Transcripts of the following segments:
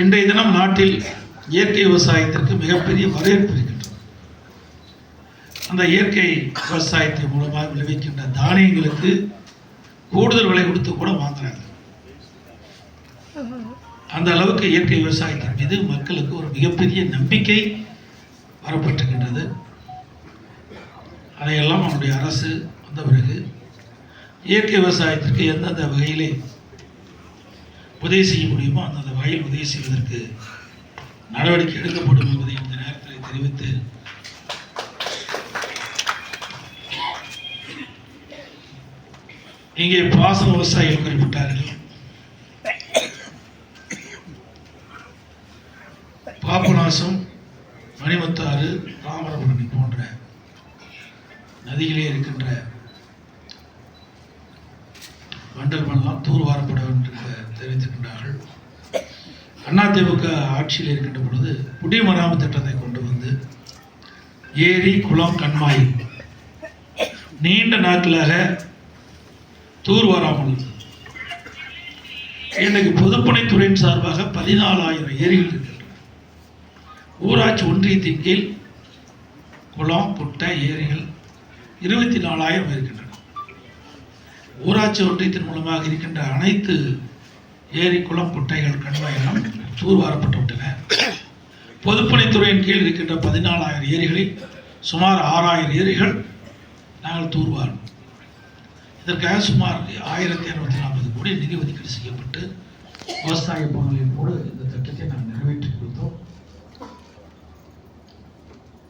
இன்றைய தினம் நாட்டில் இயற்கை விவசாயத்திற்கு மிகப்பெரிய வரவேற்பு இருக்கின்றது. அந்த இயற்கை விவசாயத்தின் மூலமாக விளைவிக்கின்ற தானியங்களுக்கு கூடுதல் விலை கொடுத்து கூட வாங்குறாங்க. அந்த அளவுக்கு இயற்கை விவசாயத்தின் மீது மக்களுக்கு ஒரு மிகப்பெரிய நம்பிக்கை வரப்பட்டிருக்கின்றது. அதையெல்லாம் நம்முடைய அரசு வந்த பிறகு இயற்கை விவசாயத்திற்கு எந்தெந்த வகையிலே உதவி செய்ய முடியுமோ அந்தந்த வகையில் உதவி செய்வதற்கு நடவடிக்கை எடுக்கப்படும் என்பதை இந்த நேரத்தில் தெரிவித்து இங்கே பாசன விவசாயிகள் குறிப்பிட்டார்கள். பாபநாசம் மணிமுத்தாறு தாமிரபரணி போன்ற நதிகளே இருக்கின்ற வண்டல் மண்ணெல்லாம் தூர்வாரப்பட வேண்டியிருக்கிற தெரிவித்திருக்கின்றார்கள். அதிமுக ஆட்சியில் இருக்கின்ற பொழுது குடிமராமத்து திட்டத்தை கொண்டு வந்து ஏரி குளம் கண்மாய் நீண்ட நாட்களாக தூர்வாராமல் வராமல் இன்றைக்கு பொதுப்பணித்துறையின் சார்பாக பதினாலாயிரம் ஏரிகள் இருக்கின்றன. ஊராட்சி ஒன்றியத்தின் கீழ் குளம் குட்டை ஏரிகள் இருபத்தி நாலாயிரம் இருக்கின்றன ஊராட்சி ஒன்றியத்தின் மூலமாக இருக்கின்ற அனைத்து ஏரி குளம் குட்டைகள் கண்மாயெல்லாம் தூர்வாரப்பட்டு விட்டன பொதுப்பணித்துறையின் கீழ் இருக்கின்ற பதினாலாயிரம் ஏரிகளில் சுமார் ஆறாயிரம் ஏரிகள் நாங்கள் தூர்வாரும். இதற்காக சுமார் ஆயிரத்தி இரநூத்தி நாற்பது கோடி நிதி ஒதுக்கீடு செய்யப்பட்டு விவசாய பங்களிப்போடு இந்த திட்டத்தை நாங்கள் நிறைவேற்றி கொடுத்தோம்.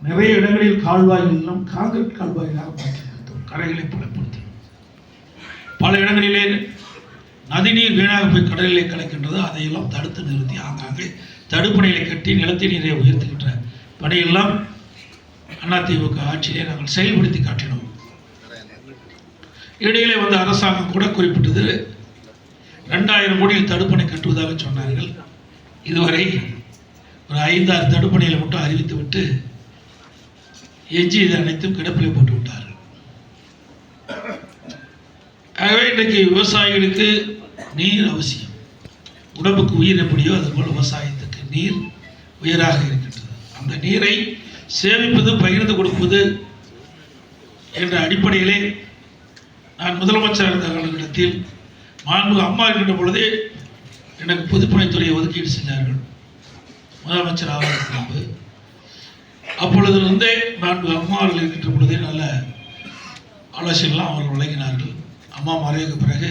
நிறைய இடங்களில் கால்வாய்கள் எல்லாம் காங்கிரீட் கால்வாய்களாக மாற்றி கொடுத்தோம். கரைகளை பலப்படுத்தி பல இடங்களிலே நதிநீர் வீணாக போய் கடலிலே கலைக்கின்றது அதையெல்லாம் தடுத்து நிறுத்தி ஆங்காங்கே தடுப்பணைகளை கட்டி நிலத்தி நீரை உயர்த்துகின்ற பணியெல்லாம் அதிமுக ஆட்சியை நாங்கள் செயல்படுத்தி காட்டினோம். இடையிலே வந்த அரசாங்கம் கூட குறிப்பிட்டது ரெண்டாயிரம் கோடியில் தடுப்பணை கட்டுவதாக சொன்னார்கள். இதுவரை ஒரு ஐந்தாறு தடுப்பணைகளை மட்டும் அறிவித்து விட்டு எஞ்சி இது அனைத்தும் கிடப்பிலே போட்டு விட்டார் இன்றைக்கு விவசாயிகளுக்கு நீர் அவசியம். உடம்புக்கு உயிர் எப்படியோ அதுபோல் விவசாயத்துக்கு நீர் உயிராக இருக்கின்றது. அந்த நீரை சேமிப்பது பகிர்ந்து கொடுப்பது என்ற அடிப்படையிலே நான் முதலமைச்சர் இருந்த காலகட்டத்தில் மாண்பு அம்மா இருக்கின்ற பொழுதே எனக்கு பொதுப்பணித்துறையை ஒதுக்கீடு செஞ்சார்கள். முதலமைச்சர் ஆவதற்கு முன்பு. அப்பொழுதிலிருந்தே நான்கு அம்மா இருக்கின்ற பொழுதே நல்ல ஆலோசனைலாம் அவர்கள் வழங்கினார்கள். அம்மா மறைவுக்கு பிறகு